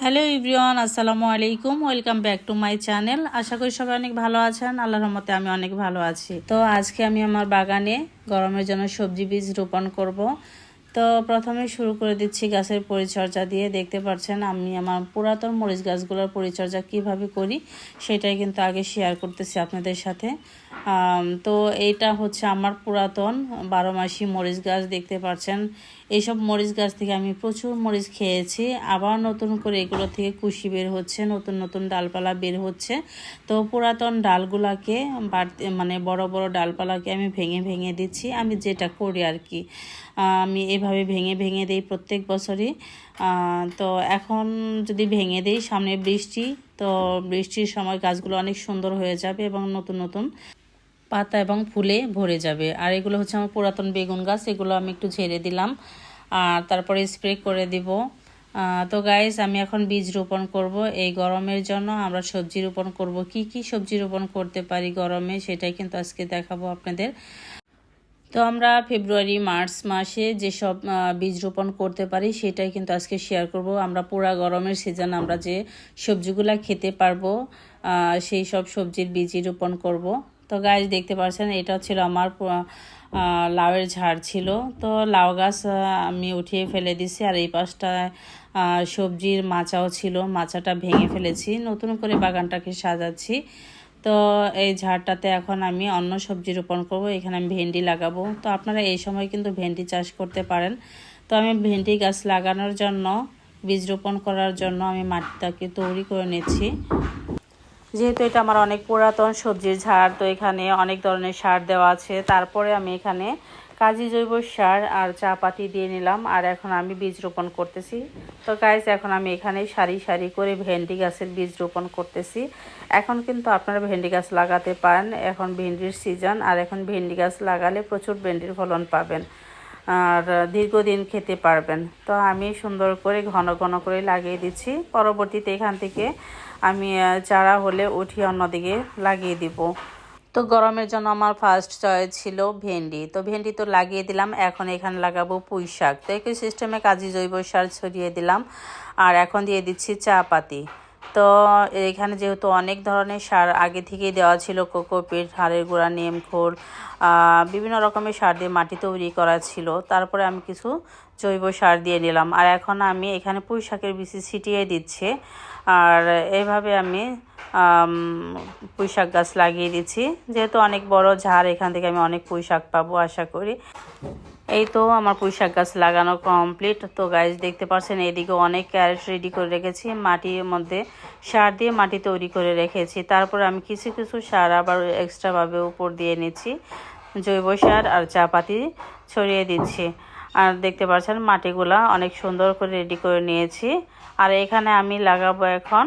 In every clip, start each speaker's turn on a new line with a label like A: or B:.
A: Hello ইব্রিয়ান আসসালামু আলাইকুম। Welcome back to my channel. আশা করি সবাই অনেক ভালো আছেন। আল্লাহর রহমতে আমি অনেক ভালো আছি। তো আজকে আমি আমার বাগানে গরমের জন্য সবজি বীজ রোপণ করব। তো প্রথমে শুরু করে দিচ্ছি গাছের পরিচর্যা দিয়ে। দেখতে পাচ্ছেন, আমি আমার পুরাতন মরিচ গাছগুলোর পরিচর্যা কীভাবে করি, সেটাই কিন্তু আগে শেয়ার করতেছি আপনাদের সাথে। তো এটা হচ্ছে আমার পুরাতন বারো মাসি মরিচ গাছ দেখতে পাচ্ছেন। এইসব মরিচ গাছ থেকে আমি প্রচুর মরিচ খেয়েছি। আবার নতুন করে এগুলো থেকে কুশি বের হচ্ছে, নতুন নতুন ডালপালা বের হচ্ছে। তো পুরাতন ডালগুলাকে বাড়তে মানে বড় বড় ডালপালাকে আমি ভেঙে ভেঙে দিচ্ছি। আমি যেটা করি আর কি আমি এভাবে ভেঙে ভেঙে দিই প্রত্যেক বছরই। তো এখন যদি ভেঙে দিই, সামনে বৃষ্টি, তো বৃষ্টির সময় গাছগুলো অনেক সুন্দর হয়ে যাবে এবং নতুন নতুন পাতা এবং ফুলে ভরে যাবে। আর এগুলো হচ্ছে আমার পুরাতন বেগুন গাছ, এগুলো আমি একটু ঝেড়ে দিলাম। আর তারপরে স্প্রে করে দিব। তো গাইস আমি এখন বীজ রোপণ করব। এই গরমের জন্য আমরা সবজি রোপণ করব। কি কি সবজি রোপণ করতে পারি গরমে, সেটাই কিন্তু আজকে দেখাবো আপনাদের। তো আমরা ফেব্রুয়ারি, মার্চ মাসে যেসব বীজ রোপণ করতে পারি, সেটাই কিন্তু আজকে শেয়ার করব। আমরা পুরা গরমের সিজন আমরা যে সবজিগুলা খেতে পারব সেই সব সবজির বীজই রোপণ করব। তো গাছ দেখতে পাচ্ছেন এটা ছিল আমার লাউয়ের ঝাড় ছিল। তো লাউ গাছ আমি উঠিয়ে ফেলে দিছি আর এই পাশটা আহ, সবজির মাচাও ছিল। মাচাটা ভেঙে ফেলেছি। নতুন করে বাগানটাকে সাজাচ্ছি। তো এই ঝাড়টাতে এখন আমি অন্য সবজি রোপণ করব। এখানে আমি ভেন্ডি লাগাবো। তো আপনারা এই সময় কিন্তু ভেন্ডি চাষ করতে পারেন। তো আমি ভেন্ডি গাছ লাগানোর জন্য বীজ রোপণ করার জন্য আমি মাটিটাকে তৈরি করে নিচ্ছি। যেহেতু এটা আমার অনেক পুরাতন সবজির ঝাড়, তো এখানে অনেক ধরনের সার দেওয়া আছে। তারপরে আমি এখানে কাজী জৈব সার আর চা পাতি দিয়ে নিলাম, আর এখন আমি বীজ রোপণ করতেছি। তো গাইজ এখন আমি এখানে সারি সারি করে ভেন্ডি গাছের বীজ রোপণ করতেছি। এখন কিন্তু আপনারা ভেন্ডি গাছ লাগাতে পারেন। এখন ভেন্ডির সিজন আর এখন ভেন্ডি গাছ লাগালে প্রচুর ভেন্ডির ফলন পাবেন। আর দীর্ঘদিন খেতে পারবেন। তো আমি সুন্দর করে ঘন ঘন করে লাগিয়ে দিচ্ছি। পরবর্তীতে এখান থেকে আমি চারা হলে উঠিয়ে অন্যদিকে লাগিয়ে দিব। তো গরমের জন্য আমার ফার্স্ট চয়েস ছিল ভেন্ডি। তো ভেন্ডি তো লাগিয়ে দিলাম, এখন এখানে লাগাবো পুঁই শাক। তো একই সিস্টেমে কাজী জৈব সার ছড়িয়ে দিলাম। আর এখন দিয়ে দিচ্ছি চা পাতি। তো এখানে যেহেতু অনেক ধরনের সার আগে থেকেই দেওয়া ছিল কোকোপিট হাড়ের গুঁড়া নিমখোল বিভিন্ন রকমের সার দিয়ে মাটি তৈরি করা ছিল। তারপরে আমি কিছু জৈব সার দিয়ে নিলাম। আর এখন আমি এখানে পুঁই শাকের বিচি ছিটিয়ে দিচ্ছি। আর এইভাবে আমি আম, পুঁই শাক গাছ লাগিয়ে দিচ্ছি। যেহেতু অনেক বড় ঝাড় এখান থেকে আমি অনেক পুঁই শাক পাবো আশা করি। এই তো আমার পুঁই শাক গাছ লাগানো কমপ্লিট তো গাছ দেখতে পাচ্ছেন, এদিকে অনেক ক্যারেট রেডি করে রেখেছি, মাটির মধ্যে সার দিয়ে মাটি তৈরি করে রেখেছি। তারপর আমি কিছু কিছু সার আবার এক্সট্রাভাবে উপর দিয়ে নিচ্ছি, জৈব সার আর চা পাতি ছড়িয়ে দিচ্ছি। আর দেখতে পাচ্ছেন, মাটিগুলা অনেক সুন্দর করে রেডি করে নিয়েছি। আর এখানে আমি লাগাবো এখন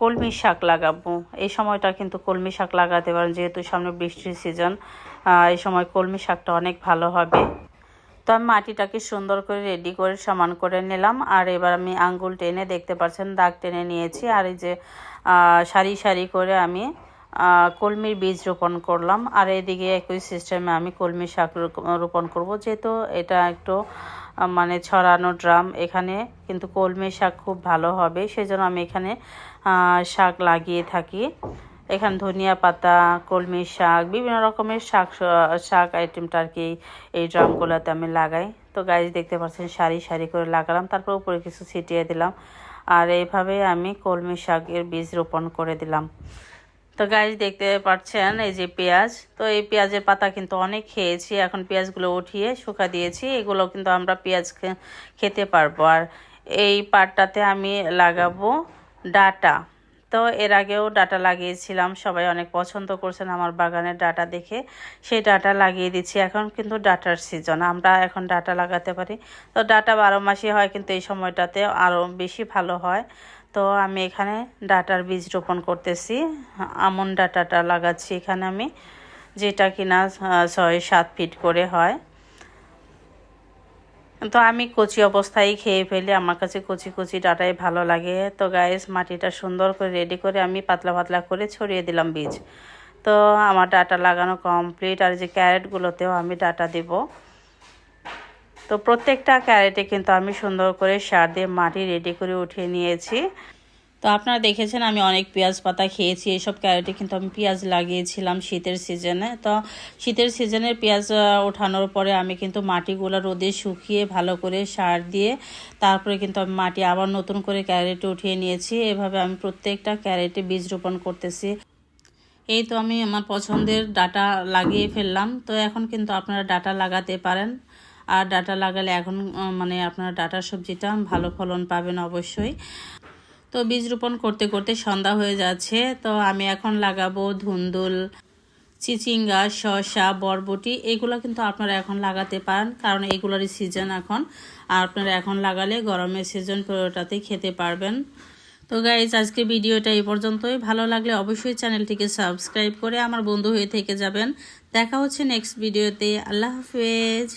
A: কলমি শাক লাগাবো। এই সময়টা কিন্তু কলমি শাক লাগাতে পারেন, যেহেতু সামনে বৃষ্টির সিজন এই সময় কলমি শাকটা অনেক ভালো হবে। তো আমি মাটিটাকে সুন্দর করে রেডি করে সমান করে নিলাম। আর এবার আমি আঙ্গুল টেনে দেখতে পাচ্ছেন, দাগ টেনে নিয়েছি। আর এই যে সারি সারি করে আমি কলমির বীজ রোপণ করলাম। আর এদিকে একই সিস্টেমে আমি কলমি শাক রোপণ করব। যেহেতু এটা একটু মানে ছড়ানো ড্রাম, এখানে কিন্তু কলমি শাক খুব ভালো হবে। সেজন্য আমি এখানে শাক লাগিয়ে থাকি। এখানে ধনিয়া পাতা, কলমি শাক, বিভিন্ন রকমের শাক শাক আইটেমটা আর কি এই ড্রামগুলোতে আমি লাগাই। তো গাছ দেখতে পাচ্ছেন, সারি সারি করে লাগালাম। তারপর উপরে কিছু ছিটিয়ে দিলাম। আর এইভাবে আমি কলমি শাকের বীজ রোপণ করে দিলাম। তো গাছ দেখতে পাচ্ছেন এই যে পেঁয়াজ। তো এই পেঁয়াজের পাতা কিন্তু অনেক খেয়েছি। এখন পেঁয়াজগুলো উঠিয়ে শুকা দিয়েছি। এগুলো কিন্তু আমরা পেঁয়াজ খেতে পারব। আর এই পাটটাতে আমি লাগাবো ডাটা। তো এর আগেও ডাটা লাগিয়েছিলাম। সবাই অনেক পছন্দ করছেন আমার বাগানের ডাটা দেখে। সেই ডাটা লাগিয়ে দিচ্ছি। এখন কিন্তু ডাটার সিজন আমরা এখন ডাটা লাগাতে পারি। তো ডাটা বারো মাসই হয় কিন্তু এই সময়টাতে আরও বেশি ভালো হয়। তো আমি এখানে ডাটার বীজ রোপণ করতেছি। আমন ডাটাটা লাগাচ্ছি এখানে আমি, যেটা কিনা ছয়, সাত ফিট করে হয়। তো আমি কচি অবস্থায় খেয়ে ফেলি, আমার কাছে কচি কচি ডাটাই ভালো লাগে। তো গায়েস মাটিটা সুন্দর করে রেডি করে আমি পাতলা পাতলা করে ছড়িয়ে দিলাম বীজ। তো আমার ডাটা লাগানো কমপ্লিট আর যে ক্যারেটগুলোতেও আমি ডাটা দেব। তো প্রত্যেকটা ক্যারেটে কিন্তু আমি সুন্দর করে সার দিয়ে মাটি রেডি করে উঠিয়ে নিয়েছি। তো আপনারা দেখেছেন আমি অনেক পেঁয়াজ পাতা খেয়েছি এইসব ক্যারেটে কিন্তু আমি পেঁয়াজ লাগিয়েছিলাম শীতের সিজনে তো শীতের সিজনের পেঁয়াজ ওঠানোর পরে আমি কিন্তু মাটিগুলো রোদে শুকিয়ে ভালো করে সার দিয়ে তারপরে কিন্তু আমি মাটি আবার নতুন করে ক্যারেটে উঠিয়ে নিয়েছি। এভাবে আমি প্রত্যেকটা ক্যারেটে বীজ রোপণ করতেছি। এই তো আমি আমার পছন্দের ডাটা লাগিয়ে ফেললাম। তো এখন কিন্তু আপনারা ডাটা লাগাতে পারেন। আর ডাটা লাগালে এখন মানে আপনারা ডাটার সবজিটা ভালো ফলন পাবেন অবশ্যই। তো বীজ রোপণ করতে করতে সন্ধ্যা হয়ে যাচ্ছে, তো আমি এখন লাগাবো ধুন্দুল, চিচিঙ্গা, শসা, বরবটি, এগুলো কিন্তু আপনারা এখন লাগাতে পারেন, কারণ এগুলোরই সিজন এখন। আর আপনারা এখন লাগালে গরমের সিজন পুরোটাতেই খেতে পারবেন। তো গাইজ আজকে ভিডিওটা এই পর্যন্তই। ভালো লাগলে অবশ্যই চ্যানেলটিকে সাবস্ক্রাইব করে আমার বন্ধু হয়ে থেকে যাবেন। দেখা হচ্ছে নেক্সট ভিডিওতে আল্লাহ হাফেজ।